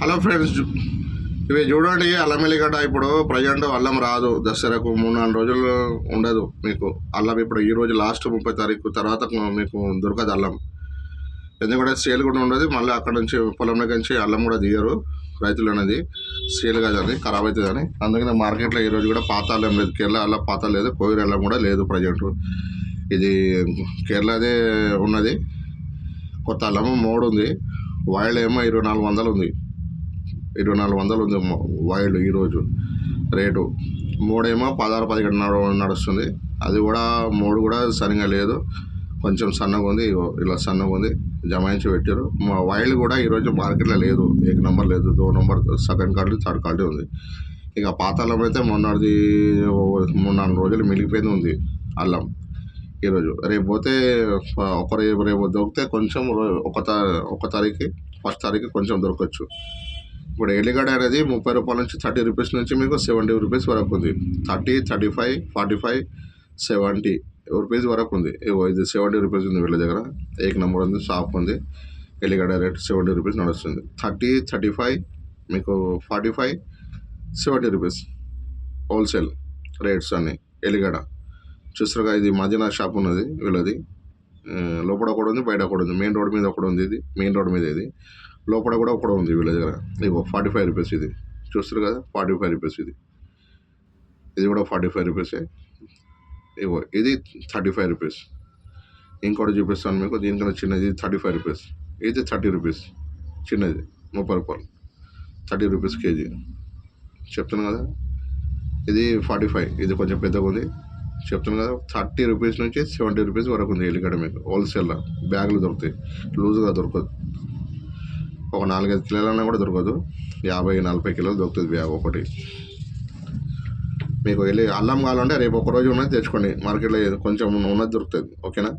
Hello friends ఇవి చూడండి అల్లం ఎల్లిగడ్డ ఇప్పుడు ప్రజెంట్ అల్లం రాదు. దసరాకు మూడు నాలుగు రోజులు ఉండదు మీకు. అల్లం ఇప్పుడు ఈ రోజు లాస్ట్ ముప్పై తారీఖు తర్వాత మీకు దొరకదు అల్లం. ఎందుకంటే సేల్ కూడా ఉండదు మళ్ళీ అక్కడ నుంచి పొలంలో నుంచి అల్లం కూడా దిగరు రైతులు అనేది. సేల్ కాదని ఖరాబ్ అవుతుందని. అందుకని మార్కెట్లో ఈ రోజు కూడా పాత అల్లం లేదు. కేరళ అల్లం పాత లేదు కోయిర్ అల్లం కూడా లేదు ప్రజెంట్. ఇది కేరళదే ఉన్నది. కొత్త అల్లము మోడు ఉంది. వైల్డ్ ఏమో ఇరవై నాలుగు వందలు ఉంది. ఇరవై నాలుగు వందలు ఉంది మొ- వైల్డ్ ఈరోజు రేటు. మూడేమో పదహారు పదిహేడు నడు నడుస్తుంది. అది కూడా మూడు కూడా సరిగా లేదు. కొంచెం సన్నగా ఉంది ఇలా సన్నగా ఉంది. జమాయించి పెట్టారు మా వైల్డ్ కూడా ఈరోజు మార్కెట్లో లేదు. ఏక నెంబర్ లేదు. దో number second quality third quality ఉంది. ఇక పాత అల్లం అయితే మొన్నటిది మూడు నాలుగు రోజులు మిగిలిపోయింది ఉంది అల్లం ఈరోజు రేపు పోతే ఒక రేపు రేపు దొరికితే కొంచెం ఒక ఒక తారీఖు ఫస్ట్ తారీఖు కొంచెం దొరకచ్చు. ఇప్పుడు ఎల్లిగడ్డ అనేది ముప్పై రూపాయల నుంచి థర్టీ రూపీస్ నుంచి మీకు సెవెంటీ రూపీస్ వరకు ఉంది. Thirty thirty five forty five seventy rupees వరకు ఉంది. ఇది సెవెంటీ రూపీస్ ఉంది వీళ్ళ దగ్గర. ఏక్ నెంబర్ ఉంది షాప్ ఉంది. ఎల్లిగడ్డ రేట్ సెవెంటీ రూపీస్ నడుస్తుంది. థర్టీ థర్టీ ఫైవ్ మీకు forty five seventy rupees wholesale rates అన్నీ ఎల్లిగడ్డ చూసారుగా ఇది మధ్యన షాప్ ఉన్నది వీళ్ళది. లోపల కూడా ఉంది బయట కూడా ఉంది. మెయిన్ రోడ్ మీద ఒకటి ఉంది ఇది. మెయిన్ రోడ్ మీద ఇది. లోపల కూడా ఒకటి ఉంది వీళ్ళ దగ్గర. ఇగో ఫార్టీ ఫైవ్ రూపీస్ ఇది. చూస్తారు కదా? ఫార్టీ ఫైవ్ రూపీస్ ఇది. ఇది కూడా ఫార్టీ ఫైవ్ రూపీసే ఇగో ఇది థర్టీ ఫైవ్ రూపీస్. ఇంకోటి చూపిస్తాను మీకు. దీనికన్నా చిన్నది థర్టీ ఫైవ్ రూపీస్. ఇది థర్టీ రూపీస్. చిన్నది ముప్పై రూపాయలు. Thirty rupees KG. చెప్తాను కదా? ఇది ఫార్టీ ఫైవ్. ఇది కొంచెం పెద్దగా ఉంది. చెప్తాను కదా? థర్టీ రూపీస్ నుంచి సెవెంటీ రూపీస్ వరకు ఉంది ఎల్లిగడ్డ మీకు. హోల్సేల్లో బ్యాగులు దొరుకుతాయి. లూజ్గా దొరకదు. ఒక నాలుగైదు కిలోలన్నా కూడా దొరకదు. యాభై నలభై కిలోలు దొరుకుతుంది బ్యాగ్ ఒకటి. మీకు వెళ్ళి అల్లం కావాలంటే రేపు ఒక రోజు ఉన్నది తెచ్చుకోండి. మార్కెట్లో కొంచెం ఉన్నది దొరుకుతుంది. ఓకేనా?